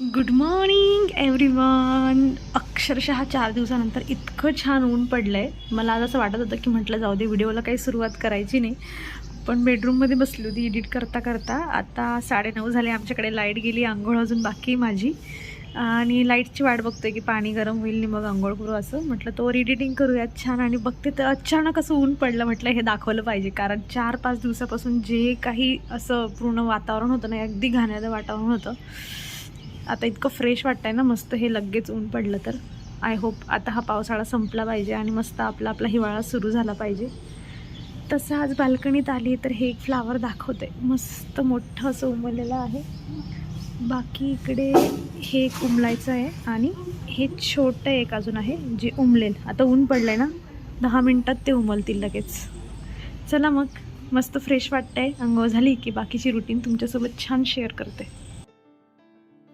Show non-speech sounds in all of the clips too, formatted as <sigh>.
Good morning everyone अक्षरशः चार दिवसानंतर इतकं छान ऊन पडलं आहे मला आज असं वाटत होतं की म्हटलं जाऊ दे व्हिडिओला काही सुरुवात करायची नाही. पण बेडरूममध्ये बसली होती एडिट करता करता. आता साडेनऊ झाले आमच्याकडे लाइट गेली आंघोळ अजून बाकी माझी. आणि लाईटची वाट बघतोय की पाणी गरम होईल आणि मग आंघोळ करू असं. म्हटलं तोवर एडिटिंग करूयात छान. आणि बघते तर अचानक असं ऊन पडलं. म्हटलं हे दाखवलं पाहिजे. कारण चार पाच दिवसापासून जे काही असं पूर्ण वातावरण होतं ना अगदी घाण्याचं वातावरण होतं आता इतकं फ्रेश वाटतंय ना मस्त हे लगेच ऊन पडलं तर. आय होप आता हा पावसाळा संपला पाहिजे आणि मस्त आपला आपला हिवाळा सुरू झाला पाहिजे. तसं आज बाल्कनीत आली तर हे एक फ्लावर दाखवते मस्त मोठं असं उमललेलं आहे. बाकी इकडे हे एक उमलायचं आहे आणि हे छोटं एक अजून आहे जे उमलेल. आता ऊन पडलं आहे ना दहा मिनटात ते उमलतील लगेच. चला मग मस्त फ्रेश वाटतंय. अंघोळ झाली की बाकीची रुटीन तुमच्यासोबत छान शेअर करते.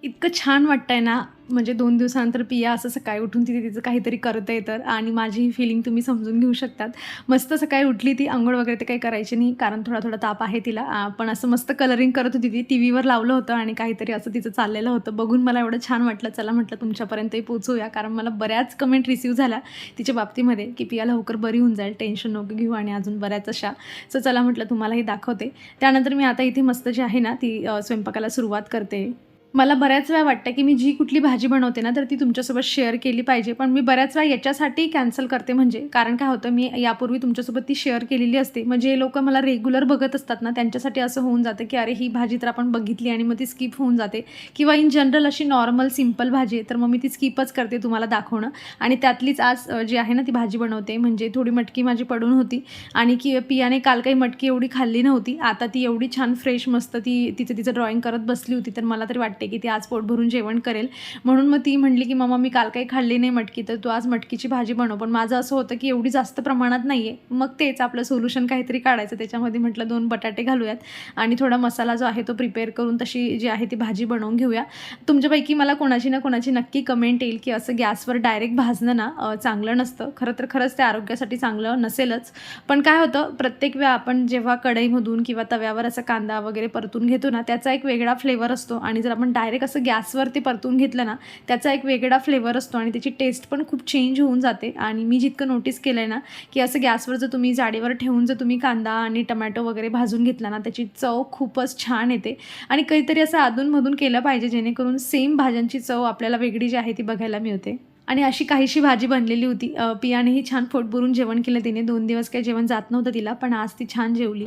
इतकं छान वाटतंय ना. म्हणजे दोन दिवसानंतर पिया असं सकाळी उठून तिथे तिचं काहीतरी करत आहे तर. आणि माझी ही फिलिंग तुम्ही समजून घेऊ शकतात. मस्त सकाळी उठली ती आंघोळ वगैरे ते काही करायची नाही कारण थोडा थोडा ताप आहे तिला. पण असं मस्त कलरिंग करत होती ती. टी व्हीवर लावलं होतं आणि काहीतरी असं तिचं चाललेलं होतं. बघून मला एवढं छान वाटलं. चला म्हटलं तुमच्यापर्यंतही पोचूया कारण मला बऱ्याच कमेंट रिसिव्ह झाल्या तिच्या बाबतीमध्ये की पिया लवकर बरी होऊन जाईल. टेन्शन नको घेऊ आणि अजून बऱ्याच अशा. सो चला म्हटलं तुम्हालाही दाखवते. त्यानंतर मी आता इथे मस्त जी आहे ना ती स्वयंपाकाला सुरुवात करते. मला बऱ्याच वेळा वाटतं की मी जी कुठली भाजी बनवते ना तर ती तुमच्यासोबत शेअर केली पाहिजे. पण मी बऱ्याच वेळा याच्यासाठी कॅन्सल करते. म्हणजे कारण काय होतं मी यापूर्वी तुमच्यासोबत ती शेअर केलेली असते. म्हणजे हे लोक मला रेग्युलर बघत असतात ना त्यांच्यासाठी असं होऊन जातं की अरे ही भाजी तर आपण बघितली आणि मग ती स्किप होऊन जाते. किंवा इन जनरल अशी नॉर्मल सिंपल भाजी आहे तर मग मी ती स्किपच करते तुम्हाला दाखवणं. आणि त्यातलीच आज जी आहे ना ती भाजी बनवते. म्हणजे थोडी मटकी माझी पडून होती. आणि की पियाने काल काही मटकी एवढी खाल्ली नव्हती. आता ती एवढी छान फ्रेश मस्त ती तिचं तिचं ड्रॉइंग करत बसली होती. तर मला तरी वाटते की ती आज पोट भरून जेवण करेल. म्हणून मग ती म्हणली की मम्मा मी काल काही खाल्ली नाही मटकी तर तू आज मटकीची भाजी बनव. पण माझं असं होतं की एवढी जास्त प्रमाणात नाही आहे मग तेच आपलं सोल्युशन काहीतरी काढायचं. त्याच्यामध्ये म्हटलं दोन बटाटे घालूयात आणि थोडा मसाला जो आहे तो प्रिपेअर करून तशी जी आहे ती भाजी बनवून घेऊया. तुमच्यापैकी मला कोणाची ना कोणाची नक्की कमेंट येईल की असं गॅसवर डायरेक्ट भाजणं ना चांगलं नसतं. खरं तर खरंच ते आरोग्यासाठी चांगलं नसेलच. पण काय होतं प्रत्येक वेळा आपण जेव्हा कढईमधून किंवा तव्यावर असं कांदा वगैरे परतून घेतो ना त्याचा एक वेगळा फ्लेवर असतो. आणि जर आपण डायरेक्ट असं गॅसवर ते परतून घेतलं ना त्याचा एक वेगळा फ्लेवर असतो आणि त्याची टेस्ट पण खूप चेंज होऊन जाते. आणि मी जितकं नोटीस केलं आहे ना की असं गॅसवर जर तुम्ही जाडीवर ठेवून जर तुम्ही कांदा आणि टमॅटो वगैरे भाजून घेतला ना त्याची चव खूपच छान येते. आणि काहीतरी असं अधूनमधून केलं पाहिजे जेणेकरून सेम भाज्यांची चव आपल्याला वेगळी जी आहे ती बघायला मिळते. आणि अशी काहीशी भाजी बनलेली होती. पियानेही छान पोट भरून जेवण केलं तिने. दोन दिवस काही जेवण जात नव्हतं तिला पण आज ती छान जेवली.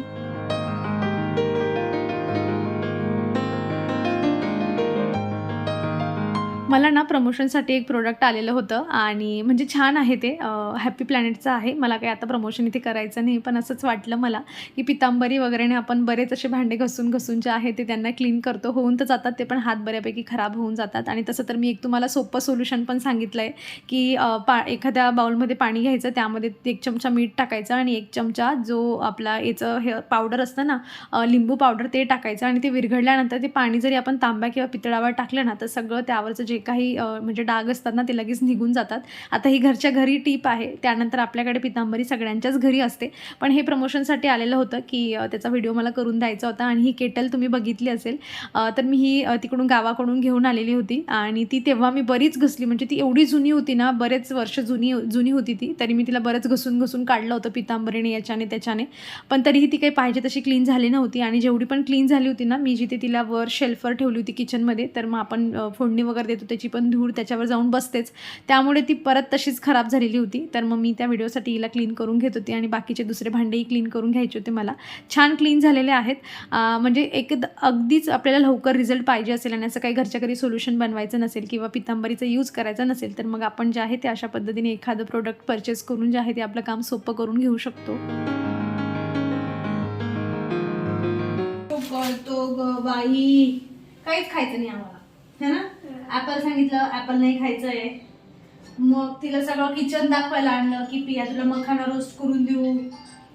मला ना प्रमोशनसाठी एक प्रोडक्ट आलेलं होतं आणि म्हणजे छान आहे ते. हॅपी प्लॅनेटचं आहे. मला काही आता प्रमोशन इथे करायचं नाही पण असंच वाटलं मला की पितांबरी वगैरेने आपण बरेच असे भांडे घसून घसून जे आहे ते त्यांना क्लीन करतो. होऊन तर जातात ते पण हात बऱ्यापैकी खराब होऊन जातात. आणि तसं तर मी एक तुम्हाला सोपं सोल्युशन पण सांगितलं आहे की पा एखाद्या बाउलमध्ये पाणी घ्यायचं त्यामध्ये एक चमचा मीठ टाकायचं आणि एक चमचा जो आपला याचं हे पावडर असतं ना लिंबू पावडर ते टाकायचं आणि ते विरघळल्यानंतर ते पाणी जरी आपण तांब्या किंवा पितळावर टाकलं ना तर सगळं त्यावरचं जे काही म्हणजे डाग असतात ना ते लगेच निघून जातात. आता ही घरच्या घरी टीप आहे. त्यानंतर आपल्याकडे पितांबरी सगळ्यांच्याच घरी असते. पण हे प्रमोशनसाठी आलेलं होतं की त्याचा व्हिडिओ मला करून द्यायचा होता आणि ही केटल तुम्ही बघितली असेल तर मी ही तिकडून गावाकडून घेऊन आलेली होती. आणि ती तेव्हा मी बरीच घसली. म्हणजे ती एवढी जुनी होती ना बरेच वर्ष जुनी जुनी होती ती. तरी मी तिला बरंच घसून घसून काढलं होतं पितांबरीने याच्याने त्याच्याने. पण तरीही ती काही पाहिजे तशी क्लीन झाली नव्हती. आणि जेवढी पण क्लीन झाली होती ना मी जिथे तिला वर शेल्फवर ठेवली होती किचनमध्ये तर मग आपण फोडणी वगैरे देतो त्याची पण धूळ त्याच्यावर जाऊन बसतेच. त्यामुळे ती परत तशीच खराब झालेली होती. तर मग मी त्या व्हिडिओसाठी हिला क्लीन करून घेत होती आणि बाकीचे दुसरे भांडेही क्लीन करून घ्यायचे होते मला. छान क्लीन झालेले आहेत. म्हणजे एक अगदीच आपल्याला लवकर रिझल्ट पाहिजे असेल आणि असं काही घरच्या घरी सोल्युशन बनवायचं नसेल किंवा पितांबरीचा यूज करायचा नसेल तर मग आपण जे आहे ते अशा पद्धतीने एखादं प्रोडक्ट परचेस करून जे आहे ते आपलं काम सोपं करून घेऊ शकतो. कळतो ग बाई काहीच खायचं नाही आम्हाला. है ना? ऍपल सांगितलं ऍपल नाही खायचंय. मग तिला सगळं किचन दाखवायला आणलं की पिया तुला मखाना रोस्ट करून देऊ.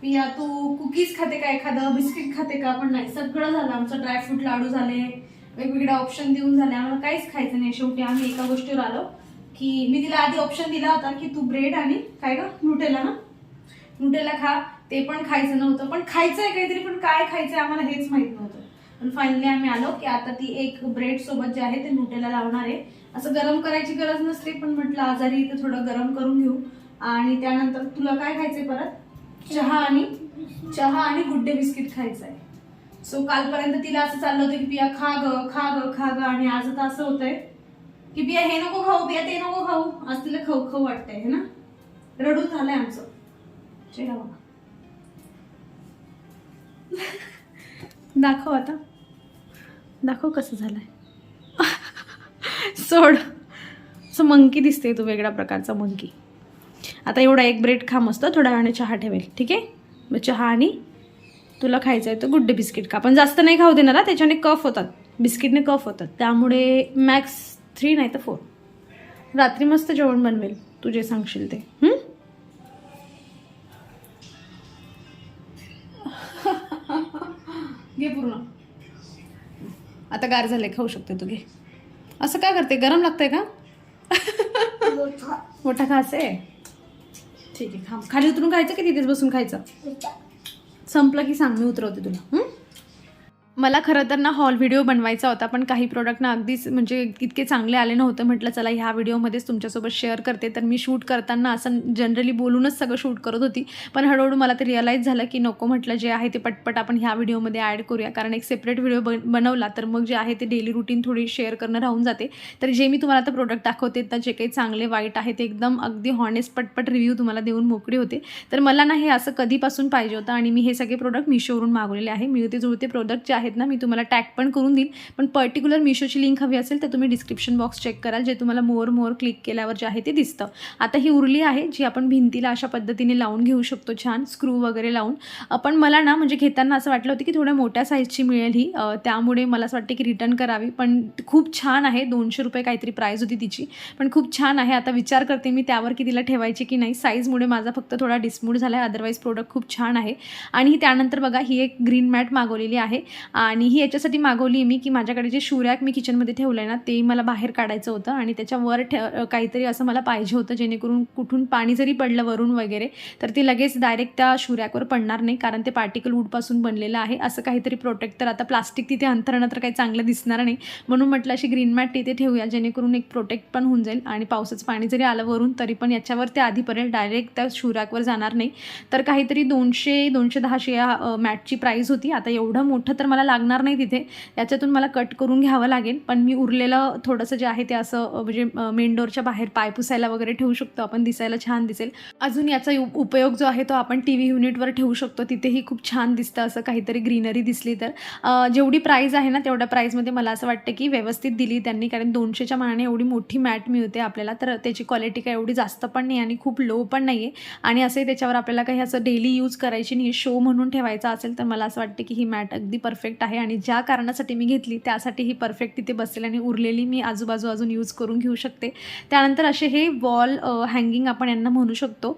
पिया तू कुकीज खाते का एखादं? बिस्किट खाते का? पण नाही सगळं झालं. आमचं ड्रायफ्रूट लाडू झाले. वेगवेगळे ऑप्शन देऊन झाले. आम्हाला काहीच खायचं नाही. शेवटी आम्ही एका गोष्टीवर आलो की मी तिला आधी ऑप्शन दिला होता की तू ब्रेड आणि काय ग? न्यूटेला ना? नुटेला खा. ते पण खायचं नव्हतं. पण खायचं आहे काहीतरी पण काय खायचं आम्हाला हेच माहीत नव्हतं. पण फायनली आम्ही आलो की आता ती एक ब्रेड सोबत जे आहे ते नुटेला लावणार आहे. असं गरम करायची गरज नसते पण म्हटलं आजारी तर थोडं गरम करून घेऊ. आणि त्यानंतर तुला काय खायचंय परत? चहा आणि चहा आणि गुड्डे बिस्किट खायचं आहे सो कालपर्यंत तिला असं चाललं होतं की पिया खा ग खा ग खा ग. आणि आज आता असं होतंय की पिया हे नको खाऊ पिया ते नको खाऊ. आज तिला खाऊ खाऊ वाटतंय है ना? रडून झालंय आमचं. चेहरा बघा. <laughs> दाखव आता. दाखव कसं झालंय. सोड. सो मंकी दिसते तू वेगळ्या प्रकारचा मंकी. आता एवढा एक ब्रेड खा मस्त थोड्या वेळाने चहा ठेवेल ठीक आहे? मग चहा आणि तुला खायचं आहे तर गुड्डे बिस्किट खा. पण जास्त नाही खाऊ देणार त्याच्याने कफ होतात. बिस्किटने कफ होतात. त्यामुळे मॅक्स थ्री नाही तर फोर रात्री मस्त जेवण बनवेल तू जे सांगशील ते. गार झाले खाऊ शकते तू घे. असं काय करते? गरम लागतंय का? मोठा खास आहे? ठीक आहे खा खाली उतरून खायचं की तिथेच बसून खायचं? संपलं की सांग मी उतरवते तुला. मला खरं तर ना हॉल व्हिडिओ बनवायचा होता पण काही प्रोडक्ट ना अगदीच म्हणजे इतके चांगले आले नव्हते. म्हटलं चला ह्या व्हिडिओमध्येच तुमच्यासोबत शेअर करते. तर मी शूट करताना असं जनरली बोलूनच सगळं शूट करत होती. पण हळूहळू मला ते रिअलाईज झालं की नको म्हटलं जे आहे ते पटपट आपण ह्या व्हिडिओमध्ये ॲड करूया. कारण एक सेपरेट व्हिडिओ बन बनवला तर मग जे आहे ते डेली रुटीन थोडी शेअर करणं राहून जाते. तर जे मी तुम्हाला आता प्रोडक्ट दाखवते तर जे काही चांगले वाईट आहे ते एकदम अगदी हॉनेस्ट पटपट रिव्ह्यू तुम्हाला देऊन मोकळे होते. तर मला ना हे असं कधीपासून पाहिजे होतं आणि मी हे सगळे प्रोडक्ट मिशोवरून मागवलेले आहे. मिळते जुळते प्रोडक्ट जे आहेत ना मी तुम्हाला टॅग पण करून देईल पण पर्टिक्युलर मिशोची लिंक हवी असेल तर तुम्ही डिस्क्रिप्शन बॉक्स चेक कराल जे तुम्हाला मोर मोर क्लिक केल्यावर जे आहे ते दिसतं. आता ही उरली आहे जी आपण भिंतीला अशा पद्धतीने लावून घेऊ शकतो छान स्क्रू वगैरे लावून. पण मला ना म्हणजे घेताना असं वाटलं होतं की थोड्या मोठ्या साईजची मिळेल ही. त्यामुळे मला असं वाटतं की रिटर्न करावी. पण खूप छान आहे दोनशे रुपये काहीतरी प्राईज होती तिची. पण खूप छान आहे आता विचार करते मी त्यावर की तिला ठेवायची की नाही. साईजमुळे माझा फक्त थोडा डिस्मूड झाला आहे अदरवाईज प्रोडक्ट खूप छान आहे. आणि त्यानंतर बघा ही एक ग्रीन मॅट मागवलेली आहे. आणि ही याच्यासाठी मागवली मी की माझ्याकडे जे शूरॅक मी किचनमध्ये ठेवलं आहे ना ते मला बाहेर काढायचं होतं आणि त्याच्यावर ठे काहीतरी असं मला पाहिजे होतं जेणेकरून कुठून पाणी जरी पडलं वरून वगैरे तर ते लगेच डायरेक्ट त्या शूरॅकवर पडणार नाही कारण ते पार्टिकल वूडपासून बनलेलं आहे. असं काहीतरी प्रोटेक्ट तर आता प्लास्टिक तिथे अंतरणं तर काही चांगलं दिसणार नाही. म्हणून म्हटलं अशी ग्रीन मॅट तिथे ठेवूया जेणेकरून एक प्रोटेक्ट पण होऊन जाईल आणि पावसाचं पाणी जरी आलं वरून तरी पण याच्यावर ते आधी पडेल डायरेक्ट त्या शूरॅकवर जाणार नाही. तर काहीतरी दोनशे दोनशे दहाशे या मॅटची प्राईस होती. आता एवढं मोठं तर मला लागणार नाही तिथे. त्याच्यातून मला कट करून घ्यावं लागेल. पण मी उरलेलं थोडंसं जे आहे ते असं म्हणजे मेन डोअरच्या बाहेर पाय पुसायला वगैरे ठेवू शकतो. आपण दिसायला छान दिसेल. अजून याचा उपयोग जो आहे तो आपण टी व्ही युनिटवर ठेवू शकतो. तिथेही खूप छान दिसतं असं काहीतरी ग्रीनरी दिसली तर. जेवढी प्राईज आहे ना तेवढ्या प्राईजमध्ये मला असं वाटतं की व्यवस्थित दिली त्यांनी. कारण दोनशेच्या मानाने एवढी मोठी मॅट मिळते आपल्याला. तर त्याची क्वालिटी काय एवढी जास्त पण नाही आणि खूप लो पण नाही आहे आणि असंही त्याच्यावर आपल्याला काही असं डेली यूज करायची नाही शो म्हणून ठेवायचा असेल तर मला असं वाटतं की ही मॅट अगदी परफेक्ट आहे आणि ज्या कारणासाठी मी घेतली त्यासाठी ही परफेक्ट तिथे बसेल आणि उरलेली मी आजूबाजू अजून यूज करून घेऊ शकते. त्यानंतर असे हे वॉल हँगिंग आपण यांना म्हणू शकतो.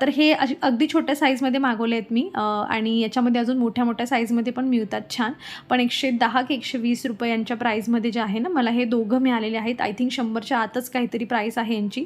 तर हे अगदी छोट्या साईजमध्ये मागवले आहेत मी. आणि याच्यामध्ये अजून मोठ्या मोठ्या साईजमध्ये पण मिळतात छान. पण एकशे दहा की एकशे वीस रुपये यांच्या प्राईजमध्ये जे आहे ना मला हे दोघं मिळालेले आहेत. आय थिंक शंभरच्या आतच काहीतरी प्राईस आहे यांची.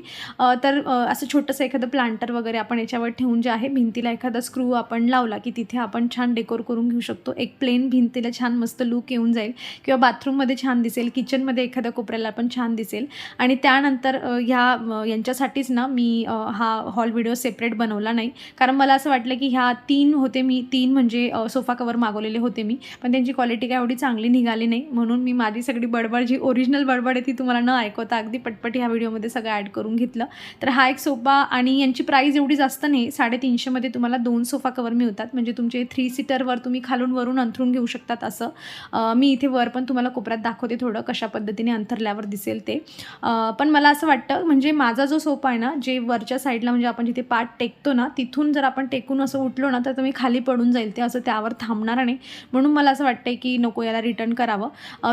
तर असं छोटंसं एखादं प्लांटर वगैरे आपण याच्यावर ठेवून जे आहे भिंतीला एखादा स्क्रू आपण लावला की तिथे आपण छान डेकोर करून घेऊ शकतो. एक प्लेन तिला छान मस्त लुक येऊन जाईल. किंवा बाथरूममध्ये छान दिसेल किचनमध्ये एखाद्या कोपऱ्याला पण छान दिसेल. आणि त्यानंतर ह्या यांच्यासाठीच ना मी हा हॉल व्हिडिओ सेपरेट बनवला नाही. कारण मला असं वाटलं की ह्या तीन होते मी तीन म्हणजे सोफा कवर मागवलेले होते मी. पण त्यांची क्वालिटी काय एवढी चांगली निघाली नाही. म्हणून मी माझी सगळी बडबड जी ओरिजिनल बडबड आहे ती तुम्हाला न ऐकवता अगदी पटपट ह्या व्हिडिओमध्ये सगळं ॲड करून घेतलं. तर हा एक सोफा आणि यांची प्राईस एवढी जास्त नाही. साडेतीनशेमध्ये तुम्हाला दोन सोफा कवर मिळतात. म्हणजे तुमचे थ्री सीटरवर तुम्ही खालून वरून अंथरून घेऊ शकता. शकतात असं. मी इथे वर पण तुम्हाला कोपऱ्यात दाखवते थोडं कशा पद्धतीने अंथरल्यावर दिसेल ते. पण मला असं वाटतं म्हणजे माझा जो सोपा आहे ना जे वरच्या साईडला म्हणजे आपण जिथे पाठ टेकतो ना तिथून जर आपण टेकून असं उठलो ना तर तुम्ही खाली पडून जाईल ते असं त्यावर थांबणार नाही म्हणून मला असं वाटतं की नको याला रिटर्न करावं.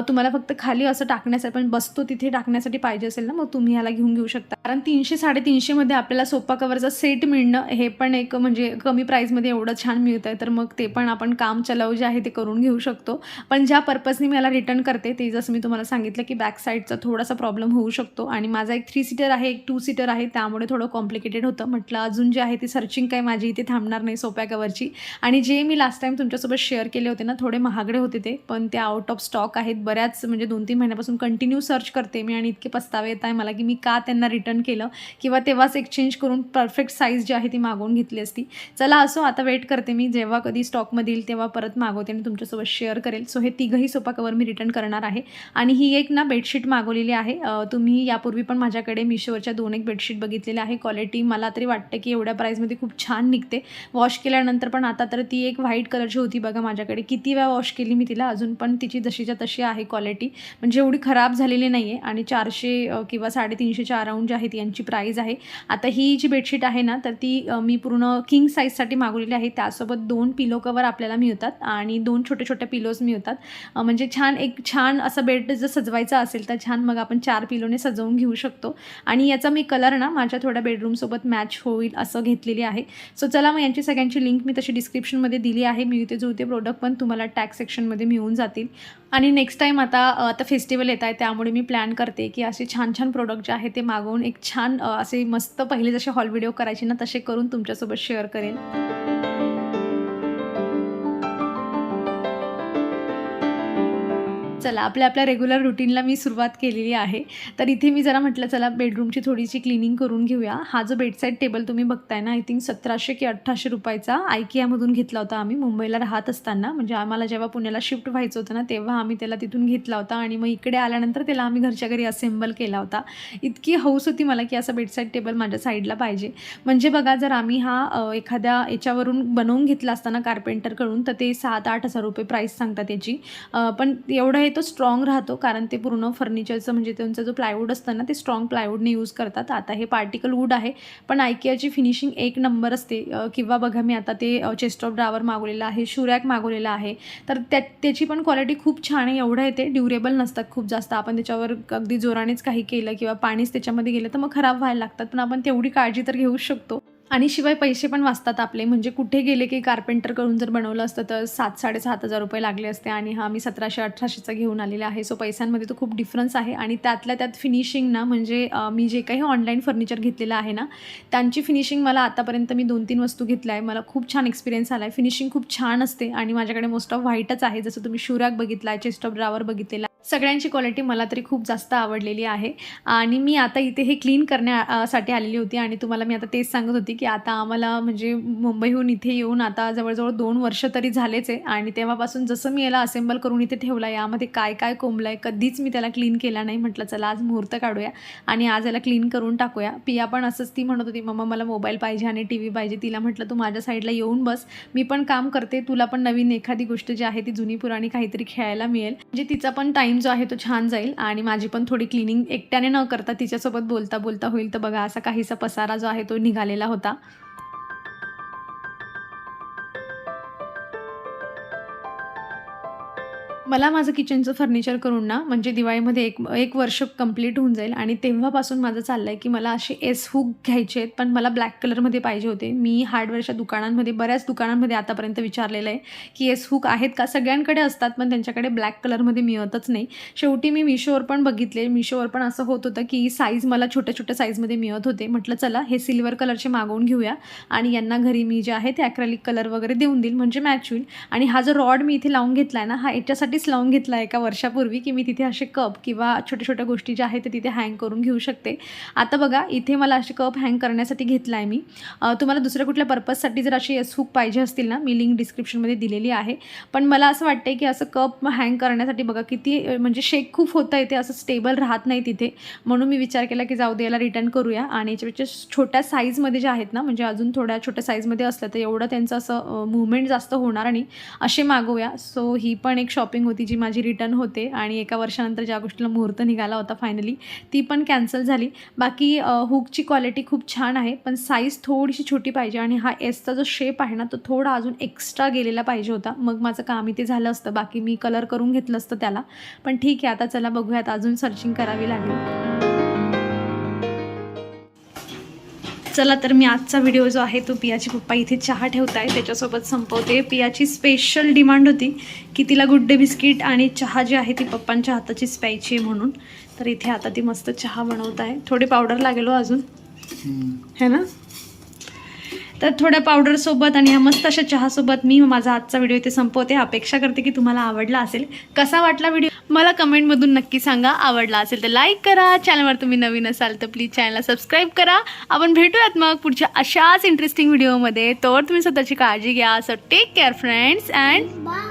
तुम्हाला फक्त खाली असं टाकण्यासाठी पण बसतो तिथे टाकण्यासाठी पाहिजे असेल ना मग तुम्ही ह्याला घेऊन घेऊ शकता. कारण तीनशे साडेतीनशेमध्ये आपल्याला सोपा कवरचा सेट मिळणं हे पण एक म्हणजे कमी प्राईजमध्ये एवढं छान मिळतं आहे तर मग ते पण आपण काम चलाव जे आहे ते करून घेऊ शकतो. पण ज्या पर्पजनी मी याला रिटर्न करते ते जसं मी तुम्हाला सांगितलं की बॅक साईडचा थोडासा प्रॉब्लेम होऊ शकतो. आणि माझा एक थ्री सीटर आहे एक टू सीटर आहे त्यामुळे थोडं कॉम्प्लिकेटेड होतं. म्हटलं अजून जे आहे ती सर्चिंग काय माझी इथे थांबणार नाही सोप्या कवरची. आणि जे मी लास्ट टाईम तुमच्यासोबत शेअर केले होते ना थोडे महागडे होते ते पण ते आउट ऑफ स्टॉक आहेत. बऱ्याच म्हणजे दोन तीन महिन्यापासून कंटिन्यू सर्च करते मी आणि इतके पस्तावे येत आहे मला की मी का त्यांना रिटर्न केलं किंवा तेव्हाच एक्सचेंज करून परफेक्ट साईज जी आहे ती मागवून घेतली असती. चला असो आता वेट करते मी. जेव्हा कधी स्टॉकमध्ये येईल तेव्हा परत मागवते आणि तुमच्यासोबत शेअर करेल. सो हे तिघंही सोपा कवर मी रिटर्न करणार आहे. आणि ही एक ना बेडशीट मागवलेली आहे. तुम्ही यापूर्वी पण माझ्याकडे मिशोवरच्या दोन एक बेडशीट बघितलेल्या आहे. क्वालिटी मला तरी वाटतं की एवढ्या प्राईसमध्ये खूप छान निघते. वॉश केल्यानंतर पण आता तर ती एक व्हाईट कलरची होती बघा माझ्याकडे. किती वेळा वॉश केली मी तिला? अजून पण तिची जशीच्या तशी आहे क्वालिटी म्हणजे एवढी खराब झालेली नाही आहे आणि चारशे किंवा साडेतीनशेच्या अराऊंड जी आहेत यांची प्राईज आहे. आता ही जी बेडशीट आहे ना तर ती मी पूर्ण किंग साईजसाठी मागवलेली आहे. त्यासोबत दोन पिलो कवर आपल्याला मिळतात. आणि दोन छोटे छोटे पिलोज मिळतात. म्हणजे छान एक छान असं बेड जर सजवायचा असेल तर छान मग आपण चार पिलोने सजवून घेऊ शकतो. आणि याचा मी कलर ना माझ्या थोड्या बेडरूमसोबत मॅच होईल असं घेतलेली आहे. सो चला मग यांची सगळ्यांची लिंक मी तशी डिस्क्रिप्शनमध्ये दिली आहे. मिळते जुळते प्रोडक्ट पण तुम्हाला टॅक्स सेक्शनमध्ये मिळून जातील. आणि नेक्स्ट टाईम आता आता फेस्टिवल येत आहे त्यामुळे मी प्लॅन करते की असे छान छान प्रोडक्ट जे आहे ते मागवून एक छान असे मस्त पहिले जसे हॉल व्हिडिओ करायचे ना तसे करून तुमच्यासोबत शेअर करेन. चला आपल्या आपल्या रेग्युलर रुटीनला मी सुरुवात केलेली आहे. तर इथे मी जरा म्हटलं चला बेडरूमची थोडीशी क्लिनिंग करून घेऊया. हा जो बेडसाईड टेबल तुम्ही बघताय ना आय थिंक सतराशे की अठराशे रुपयाचा आयकियामधून घेतला होता आम्ही मुंबईला राहत असताना. म्हणजे आम्हाला जेव्हा पुण्याला शिफ्ट व्हायचं होतं ना तेव्हा आम्ही त्याला तिथून घेतला होता आणि मग इकडे आल्यानंतर त्याला आम्ही घरच्या घरी असेंबल केला होता. इतकी हौस होती मला की असा बेडसाईड टेबल माझ्या साईडला पाहिजे. म्हणजे बघा जर आम्ही हा एखाद्या याच्यावरून बनवून घेतला असताना कार्पेंटरकडून तर ते सात आठ हजार रुपये प्राईस सांगतात याची. पण एवढं हे तो स्ट्रॉंग राहतो कारण ते पूर्ण फर्निचरचं म्हणजे त्यांचा जो प्लायवूड असतं ना ते स्ट्रॉंग प्लायवूडने यूज करतात. आता हे पार्टिकल वूड आहे पण आयकियाची फिनिशिंग एक नंबर असते. किंवा बघा मी आता ते चेस्ट ऑफ ड्रावर मागवलेलं आहे शुरॅक मागवलेलं आहे. तर त्या त्याची पण क्वालिटी खूप छान आहे एवढं येते. ड्युरेबल नसतात खूप जास्त. आपण त्याच्यावर अगदी जोरानेच काही केलं किंवा पाणीच त्याच्यामध्ये गेलं तर मग खराब व्हायला लागतात. पण आपण तेवढी काळजी तर घेऊच शकतो. आणि शिवाय पैसे पण वाचतात आपले. म्हणजे कुठे गेले की कार्पेंटरकडून जर बनवलं असतं तर सात साडेसात हजार रुपये लागले असते. आणि हा मी सतराशे अठराशेचा घेऊन आलेला आहे. सो पैशांमध्ये तो खूप डिफरन्स आहे. आणि त्यातल्या त्यात फिनिशिंग ना म्हणजे मी जे काही ऑनलाईन फर्निचर घेतलेलं आहे ना त्यांची फिनिशिंग मला आतापर्यंत मी दोन तीन वस्तू घेतल्या आहे मला खूप छान एक्सपिरियन्स आला आहे फिनिशिंग खूप छान असते. आणि माझ्याकडे मोस्ट ऑफ व्हाईटच आहे. जसं तुम्ही शुराक बघितला आहे चेस्ट ऑफ ड्रावर बघितलेला सगळ्यांची क्वालिटी मला तरी खूप जास्त आवडलेली आहे. आणि मी आता इथे हे क्लीन करण्यासाठी आलेली होती आणि तुम्हाला मी आता तेच सांगत होती की आता आम्हाला म्हणजे मुंबईहून इथे येऊन आता जवळजवळ दोन वर्ष तरी झालेच आहे आणि तेव्हापासून जसं मी याला असेंबल करून इथे ठेवला यामध्ये काय काय कोंबलं आहे कधीच मी त्याला क्लीन केला नाही. म्हटलं चला आज मुहूर्त काढूया आणि आज याला क्लीन करून टाकूया. पिया पण असंच ती म्हणत होती मम्मा मला मोबाईल पाहिजे आणि टी व्ही पाहिजे. तिला म्हटलं तू माझ्या साईडला येऊन बस. मी पण काम करते. तुला पण नवीन एखादी गोष्ट जी आहे ती जुनी पुराणी काहीतरी खेळायला मिळेल. म्हणजे तिचा पण टाईम जो आहे तो छान जाईल आणि माझी पण थोडी क्लिनिंग एकट्याने न करता तिच्यासोबत बोलता बोलता होईल. तर बघा असा काहीसा पसारा जो आहे तो निघालेला होता. मला माझं किचनचं फर्निचर करून ना म्हणजे दिवाळीमध्ये एक एक वर्ष कंप्लीट होऊन जाईल आणि तेव्हापासून माझं चाललं आहे की मला असे एस हुक घ्यायचे आहेत पण मला ब्लॅक कलरमध्ये पाहिजे होते. मी हार्डवेअरच्या दुकानांमध्ये बऱ्याच दुकानांमध्ये आतापर्यंत विचारलेलं आहे की एस हुक आहेत का? सगळ्यांकडे असतात पण त्यांच्याकडे ब्लॅक कलरमध्ये मिळतच नाही. शेवटी मी मिशोवर पण बघितले. मिशोवर पण असं होत होतं की साईज मला छोट्या छोट्या साईजमध्ये मिळत होते. म्हटलं चला हे सिल्वर कलरचे मागवून घेऊया आणि यांना घरी मी जे आहे ते ॲक्रेलिक कलर वगैरे देऊन देईल म्हणजे मॅच होईल. आणि हा जो रॉड मी इथे लावून घेतला आहे ना हा याच्यासाठीच लावून घेतला आहे एका वर्षापूर्वी की मी तिथे असे कप किंवा छोट्या छोट्या गोष्टी ज्या आहेत ते तिथे हँग करून घेऊ शकते. आता बघा इथे मला असे कप हँग करण्यासाठी घेतला आहे मी तुम्हाला दुसऱ्या कुठल्या पर्पजसाठी जर अशी एस हुक पाहिजे असतील ना मी लिंक डिस्क्रिप्शनमध्ये दिलेली आहे. पण मला असं वाटतं की असं कप हँग करण्यासाठी बघा किती म्हणजे शेक खूप होतं ते असं स्टेबल राहत नाही तिथे. म्हणून मी विचार केला की जाऊ दे याला रिटर्न करूया. आणि याच्यापेक्षा छोट्या साईजमध्ये ज्या आहेत ना म्हणजे अजून थोड्या छोट्या साईजमध्ये असलं तर एवढं त्यांचं असं मुवमेंट जास्त होणार आणि असे मागवूया सो ही पण एक शॉपिंग होती जी माझी रिटर्न होते आणि एका वर्षानंतर ज्या गोष्टीला मुहूर्त निघाला होता फायनली ती पण कॅन्सल झाली. बाकी हुकची क्वालिटी खूप छान आहे पण साईज थोडीशी छोटी पाहिजे आणि हा एसचा जो शेप आहे ना तो थोडा अजून एक्स्ट्रा गेलेला पाहिजे होता. मग माझं काम इथे झालं असतं बाकी मी कलर करून घेतलं असतं त्याला. पण ठीक आहे आता चला बघूयात अजून सर्चिंग करावी लागेल. चला तर मी आजचा व्हिडिओ जो आहे तो पियाची पप्पा इथे चहा ठेवत आहे त्याच्यासोबत संपवते. पियाची स्पेशल डिमांड होती की तिला गुड डे बिस्किट आणि चहा जी आहे ती पप्पांच्या हाताचीच प्यायची आहे म्हणून. तर इथे आता ती मस्त चहा बनवत आहे थोडी पावडर लागेलो अजून. है ना? तर थोड्या पावडरसोबत आणि ह्या मस्त अशा चहासोबत मी माझा आजचा व्हिडिओ इथे संपवते. अपेक्षा करते की तुम्हाला आवडला असेल. कसा वाटला व्हिडिओ मला कमेंटमधून नक्की सांगा आवडला असेल तर लाईक करा. चॅनलवर तुम्ही नवीन असाल तर प्लीज चॅनलला सबस्क्राईब करा. आपण भेटूयात मग पुढच्या अशाच इंटरेस्टिंग व्हिडिओमध्ये तोवर तुम्ही स्वतःची काळजी घ्या. So take care friends and Bye.